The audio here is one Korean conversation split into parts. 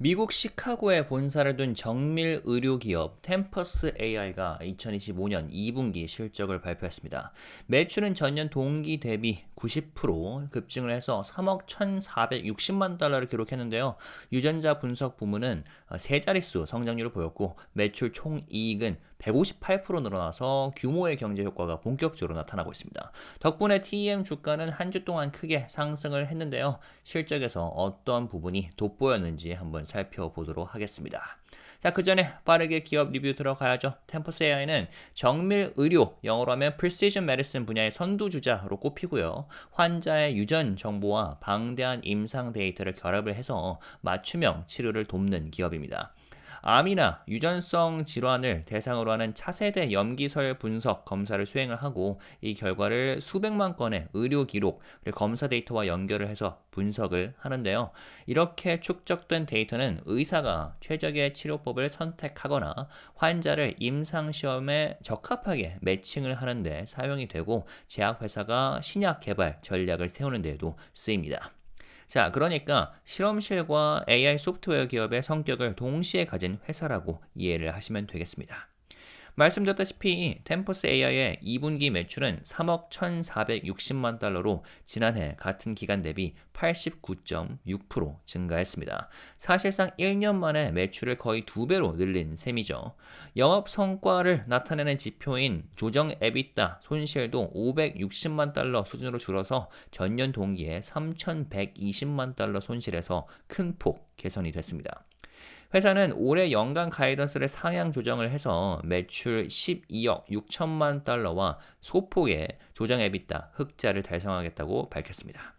미국 시카고에 본사를 둔 정밀 의료 기업 템퍼스 AI가 2025년 2분기 실적을 발표했습니다. 매출은 전년 동기 대비 90% 급증을 해서 3억 1,460만 달러를 기록했는데요. 유전자 분석 부문은 세 자릿수 성장률을 보였고 매출 총 이익은 158% 늘어나서 규모의 경제 효과가 본격적으로 나타나고 있습니다. 덕분에 TEM 주가는 한 주 동안 크게 상승을 했는데요. 실적에서 어떤 부분이 돋보였는지 한번 살펴보도록 하겠습니다. 자, 그 전에 빠르게 기업 리뷰 들어가야죠. 템퍼스 AI는 정밀 의료, 영어로 하면 Precision Medicine 분야의 선두주자로 꼽히고요. 환자의 유전 정보와 방대한 임상 데이터를 결합을 해서 맞춤형 치료를 돕는 기업입니다. 암이나 유전성 질환을 대상으로 하는 차세대 염기설 분석 검사를 수행을 하고 이 결과를 수백만 건의 의료 기록, 검사 데이터와 연결을 해서 분석을 하는데요. 이렇게 축적된 데이터는 의사가 최적의 치료법을 선택하거나 환자를 임상 시험에 적합하게 매칭을 하는데 사용이 되고 제약회사가 신약 개발 전략을 세우는 데에도 쓰입니다. 자, 그러니까 실험실과 AI 소프트웨어 기업의 성격을 동시에 가진 회사라고 이해를 하시면 되겠습니다. 말씀드렸다시피 템퍼스 AI의 2분기 매출은 3억 1,460만 달러로 지난해 같은 기간 대비 89.6% 증가했습니다. 사실상 1년 만에 매출을 거의 두 배로 늘린 셈이죠. 영업 성과를 나타내는 지표인 조정 에비타 손실도 560만 달러 수준으로 줄어서 전년 동기에 3,120만 달러 손실에서 큰 폭 개선이 됐습니다. 회사는 올해 연간 가이던스를 상향 조정을 해서 매출 12억 6천만 달러와 소폭의 조정 에비타 흑자를 달성하겠다고 밝혔습니다.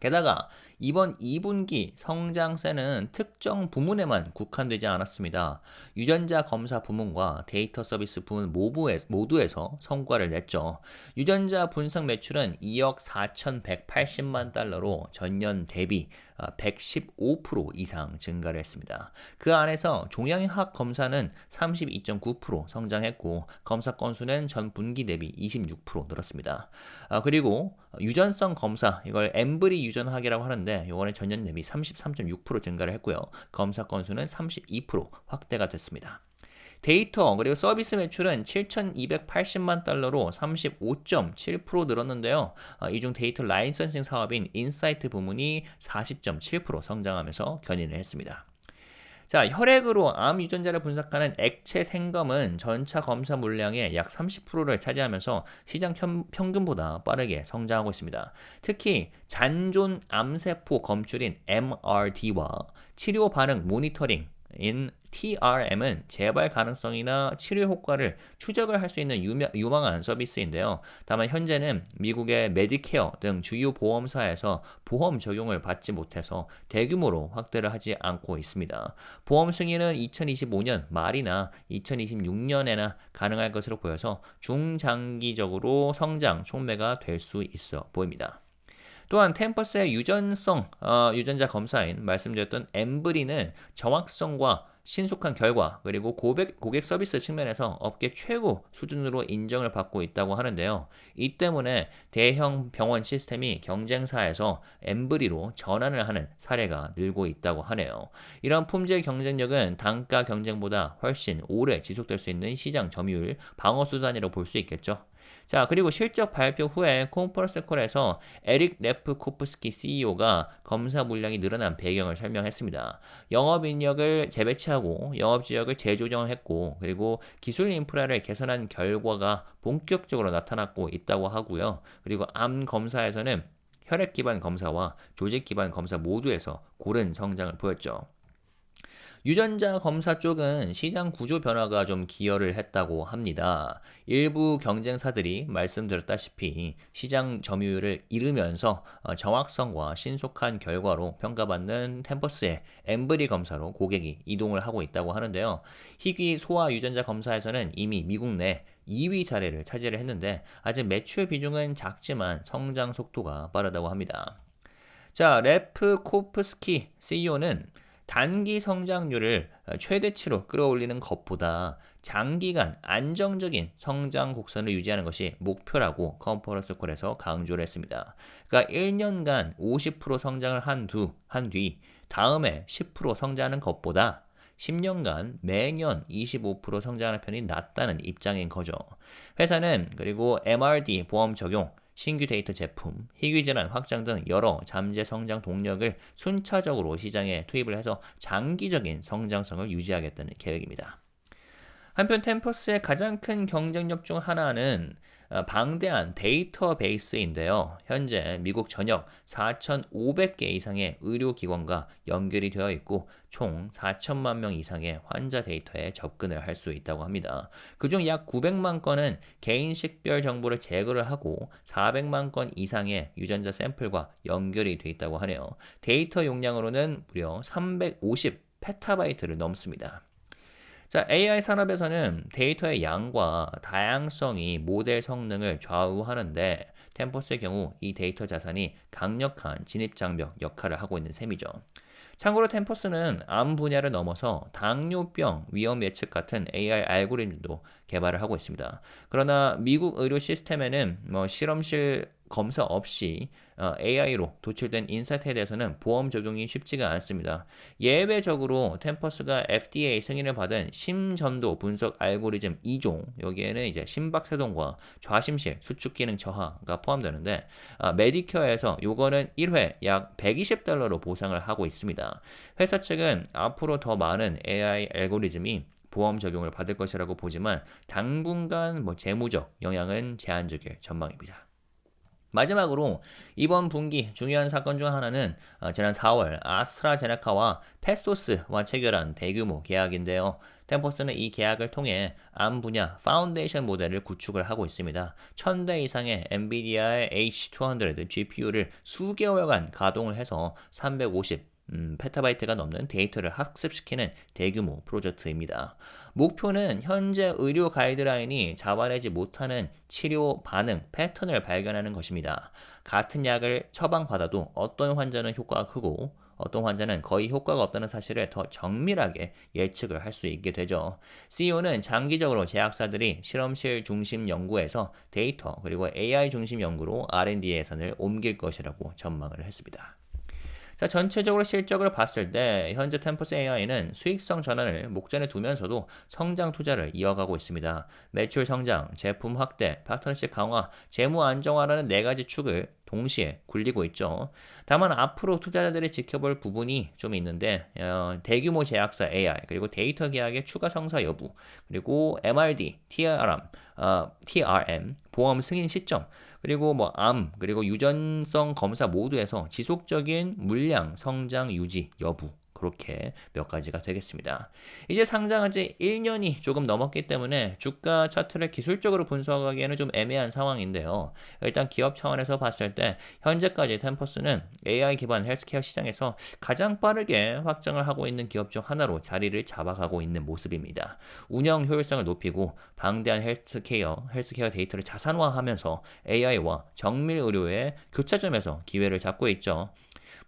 게다가 이번 2분기 성장세는 특정 부문에만 국한되지 않았습니다. 유전자 검사 부문과 데이터 서비스 부문 모두에서 성과를 냈죠. 유전자 분석 매출은 2억 4,180만 달러로 전년 대비 115% 어, 이상 증가를 했습니다. 그 안에서 종양학 검사는 32.9% 성장했고 검사 건수는 전 분기 대비 26% 늘었습니다. 아, 그리고 유전성 검사 이걸 엠브리 유전학이라고 하는데 이번에 전년 대비 33.6% 증가를 했고요. 검사 건수는 32% 확대가 됐습니다. 데이터 그리고 서비스 매출은 7,280만 달러로 35.7% 늘었는데요. 아, 이중 데이터 라이선싱 사업인 인사이트 부문이 40.7% 성장하면서 견인을 했습니다. 자, 혈액으로 암 유전자를 분석하는 액체 생검은 전차 검사 물량의 약 30%를 차지하면서 시장 평균보다 빠르게 성장하고 있습니다. 특히 잔존 암세포 검출인 MRD와 치료 반응 모니터링 인 TRM은 재발 가능성이나 치료 효과를 추적을 할 수 있는 유명, 유망한 서비스인데요. 다만 현재는 미국의 메디케어 등 주요 보험사에서 보험 적용을 받지 못해서 대규모로 확대를 하지 않고 있습니다. 보험 승인은 2025년 말이나 2026년에나 가능할 것으로 보여서 중장기적으로 성장 촉매가 될 수 있어 보입니다. 또한 템퍼스의 유전성 어, 유전자 검사인 말씀드렸던 엠브리는 정확성과 신속한 결과 그리고 고객, 고객 서비스 측면에서 업계 최고 수준으로 인정을 받고 있다고 하는데요. 이 때문에 대형 병원 시스템이 경쟁사에서 엠브리로 전환을 하는 사례가 늘고 있다고 하네요. 이런 품질 경쟁력은 단가 경쟁보다 훨씬 오래 지속될 수 있는 시장 점유율 방어 수단이라고 볼 수 있겠죠. 자, 그리고 실적 발표 후에 콘퍼런스 콜에서 에릭 레프 코프스키 CEO가 검사 물량이 늘어난 배경을 설명했습니다. 영업 인력을 재배치하고 영업 지역을 재조정했고 그리고 기술 인프라를 개선한 결과가 본격적으로 나타났고 있다고 하고요. 그리고 암 검사에서는 혈액 기반 검사와 조직 기반 검사 모두에서 고른 성장을 보였죠. 유전자 검사 쪽은 시장 구조 변화가 좀 기여를 했다고 합니다. 일부 경쟁사들이 말씀드렸다시피 시장 점유율을 잃으면서 어, 정확성과 신속한 결과로 평가받는 템퍼스의 엠브리 검사로 고객이 이동을 하고 있다고 하는데요. 희귀 소아 유전자 검사에서는 이미 미국 내 2위 자리를 차지를 했는데 아직 매출 비중은 작지만 성장 속도가 빠르다고 합니다. 자, 레프 코프스키 CEO는 단기 성장률을 최대치로 끌어올리는 것보다 장기간 안정적인 성장 곡선을 유지하는 것이 목표라고 컨퍼런스 콜에서 강조를 했습니다. 그러니까 1년간 50% 성장을 한, 두, 한뒤 다음에 10% 성장하는 것보다 10년간 매년 25% 성장하는 편이 낫다는 입장인 거죠. 회사는 그리고 MRD 보험 적용, 신규 데이터 제품, 희귀 질환 확장 등 여러 잠재 성장 동력을 순차적으로 시장에 투입을 해서 장기적인 성장성을 유지하겠다는 계획입니다. 한편 템퍼스의 가장 큰 경쟁력 중 하나는 어, 방대한 데이터베이스인데요. 현재 미국 전역 4,500개 이상의 의료기관과 연결이 되어 있고 총 4천만 명 이상의 환자 데이터에 접근을 할 수 있다고 합니다. 그중 약 900만 건은 개인 식별 정보를 제거를 하고 400만 건 이상의 유전자 샘플과 연결이 되어 있다고 하네요. 데이터 용량으로는 무려 350 페타바이트를 넘습니다. 자, AI 산업에서는 데이터의 양과 다양성이 모델 성능을 좌우하는데 템포스의 경우 이 데이터 자산이 강력한 진입장벽 역할을 하고 있는 셈이죠. 참고로 템포스는 암 분야를 넘어서 당뇨병 위험 예측 같은 AI 알고리즘도 개발을 하고 있습니다. 그러나 미국 의료 시스템에는 뭐 실험실 검사 없이 어, AI로 도출된 인사이트에 대해서는 보험 적용이 쉽지가 않습니다. 예외적으로 템퍼스가 FDA 승인을 받은 심전도 분석 알고리즘 2종 여기에는 이제 심박세동과 좌심실 수축 기능 저하가 포함되는데 아, 메디케어에서 요거는 1회 약 120달러로 보상을 하고 있습니다. 회사 측은 앞으로 더 많은 AI 알고리즘이 보험 적용을 받을 것이라고 보지만 당분간 뭐 재무적 영향은 제한적일 전망입니다. 마지막으로 이번 분기 중요한 사건 중 하나는 어, 지난 4월 아스트라제네카와 페소스와 체결한 대규모 계약인데요. 템포스는 이 계약을 통해 암 분야 파운데이션 모델을 구축을 하고 있습니다. 1000대 이상의 엔비디아의 H200 GPU를 수개월간 가동을 해서 350 음, 페타바이트가 넘는 데이터를 학습시키는 대규모 프로젝트입니다. 목표는 현재 의료 가이드라인이 잡아내지 못하는 치료 반응 패턴을 발견하는 것입니다. 같은 약을 처방받아도 어떤 환자는 효과가 크고 어떤 환자는 거의 효과가 없다는 사실을 더 정밀하게 예측을 할 수 있게 되죠. CEO는 장기적으로 제약사들이 실험실 중심 연구에서 데이터 그리고 AI 중심 연구로 R&D 예산을 옮길 것이라고 전망을 했습니다. 자, 전체적으로 실적을 봤을 때 현재 템퍼스 AI는 수익성 전환을 목전에 두면서도 성장 투자를 이어가고 있습니다. 매출 성장, 제품 확대, 파트너십 강화, 재무 안정화라는 네 가지 축을 동시에 굴리고 있죠. 다만 앞으로 투자자들이 지켜볼 부분이 좀 있는데 어, 대규모 제약사 AI 그리고 데이터 계약의 추가 성사 여부 그리고 MRD, TRM, 어, TRM 보험 승인 시점 그리고 뭐 암, 그리고 유전성 검사 모두에서 지속적인 물량 성장 유지 여부 그렇게 몇 가지가 되겠습니다. 이제 상장한 지 1년이 조금 넘었기 때문에 주가 차트를 기술적으로 분석하기에는 좀 애매한 상황인데요. 일단 기업 차원에서 봤을 때 현재까지 템퍼스는 AI 기반 헬스케어 시장에서 가장 빠르게 확장을 하고 있는 기업 중 하나로 자리를 잡아가고 있는 모습입니다. 운영 효율성을 높이고 방대한 헬스케어, 헬스케어 데이터를 자산화하면서 AI와 정밀 의료의 교차점에서 기회를 잡고 있죠.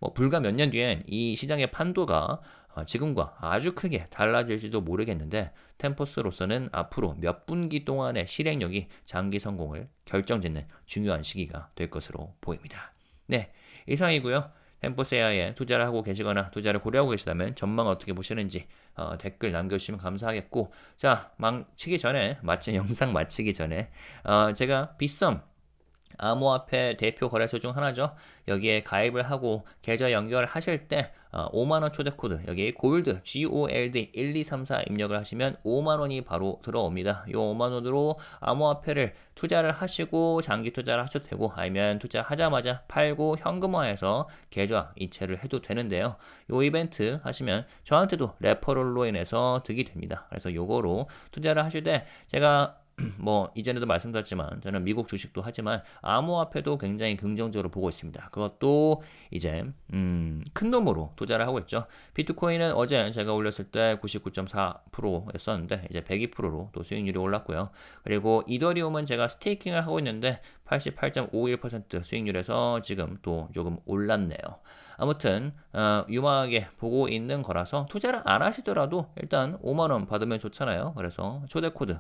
뭐 불과 몇 년 뒤엔 이 시장의 판도가 어, 지금과 아주 크게 달라질지도 모르겠는데 템포스로서는 앞으로 몇 분기 동안의 실행력이 장기 성공을 결정짓는 중요한 시기가 될 것으로 보입니다. 네, 이상이고요. 템포스 AI에 투자를 하고 계시거나 투자를 고려하고 계시다면 전망 어떻게 보시는지 어, 댓글 남겨주시면 감사하겠고 자 망치기 전에 마치 영상 마치기 전에 어, 제가 빗썸 암호화폐 대표 거래소 중 하나죠. 여기에 가입을 하고 계좌 연결하실 때 5만원 어, 초대 코드 여기 골드 GOLD 1234 입력을 하시면 5만원이 바로 들어옵니다. 이 5만원으로 암호화폐를 투자를 하시고 장기 투자를 하셔도 되고 아니면 투자하자마자 팔고 현금화해서 계좌 이체를 해도 되는데요. 이 이벤트 하시면 저한테도 레퍼럴로 인해서 득이 됩니다. 그래서 요거로 투자를 하실 때 제가 뭐 이전에도 말씀드렸지만 저는 미국 주식도 하지만 암호화폐도 굉장히 긍정적으로 보고 있습니다. 그것도 이제 음, 큰 놈으로 투자를 하고 있죠. 비트코인은 어제 제가 올렸을 때 99.4%였었는데 이제 102%로 또 수익률이 올랐고요. 그리고 이더리움은 제가 스테이킹을 하고 있는데 88.51% 수익률에서 지금 또 조금 올랐네요. 아무튼 어, 유망하게 보고 있는 거라서 투자를 안 하시더라도 일단 5만 원 받으면 좋잖아요. 그래서 초대 코드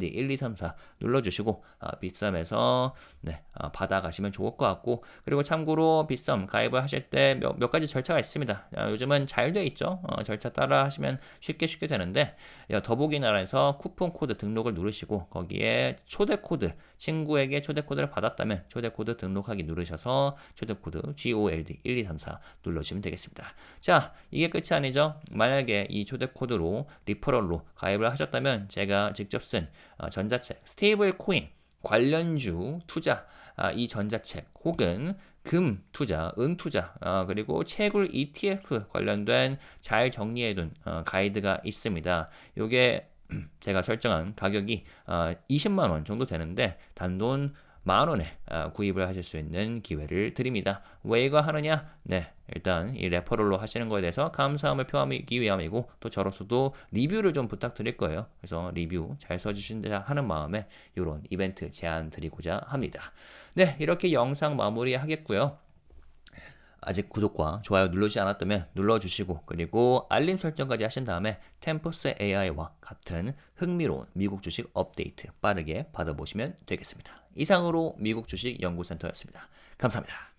GOLD 1, 2, 3, 4 눌러주시고 아, 빗썸에서 네, 아, 받아가시면 좋을 것 같고 그리고 참고로 빗썸 가입을 하실 때 몇 몇 가지 절차가 있습니다. 아, 요즘은 잘 돼 있죠. 어, 절차 따라 하시면 쉽게 쉽게 되는데 야, 더보기 나라에서 쿠폰 코드 등록을 누르시고 거기에 초대 코드 친구에게 초대 코드를 받았다면 초대 코드 등록하기 누르셔서 초대 코드 GOLD 1, 2, 3, 4 눌러주시면 되겠습니다. 자, 이게 끝이 아니죠. 만약에 이 초대 코드로 리퍼럴로 가입을 하셨다면 제가 직접 쓴 어, 전자책 스테이블 코인 관련주 투자 아, 이 전자책 혹은 금 투자, 은 투자, 어, 그리고 채굴 ETF 관련된 잘 정리해둔 어, 가이드가 있습니다. 요게 제가 설정한 가격이 어, 20만 원 정도 되는데 단돈 만 원에 아, 구입을 하실 수 있는 기회를 드립니다. 왜 이거 하느냐? 네, 일단 이 레퍼럴로 하시는 거에 대해서 감사함을 표하기 위함이고 또 저로서도 리뷰를 좀 부탁드릴 거예요. 그래서 리뷰 잘 써주신다 하는 마음에 이런 이벤트 제안 드리고자 합니다. 네, 이렇게 영상 마무리하겠고요. 아직 구독과 좋아요 누르지 않았다면 눌러주시고 그리고 알림 설정까지 하신 다음에 템퍼스 AI와 같은 흥미로운 미국 주식 업데이트 빠르게 받아보시면 되겠습니다. 이상으로 미국 주식 연구센터였습니다. 감사합니다.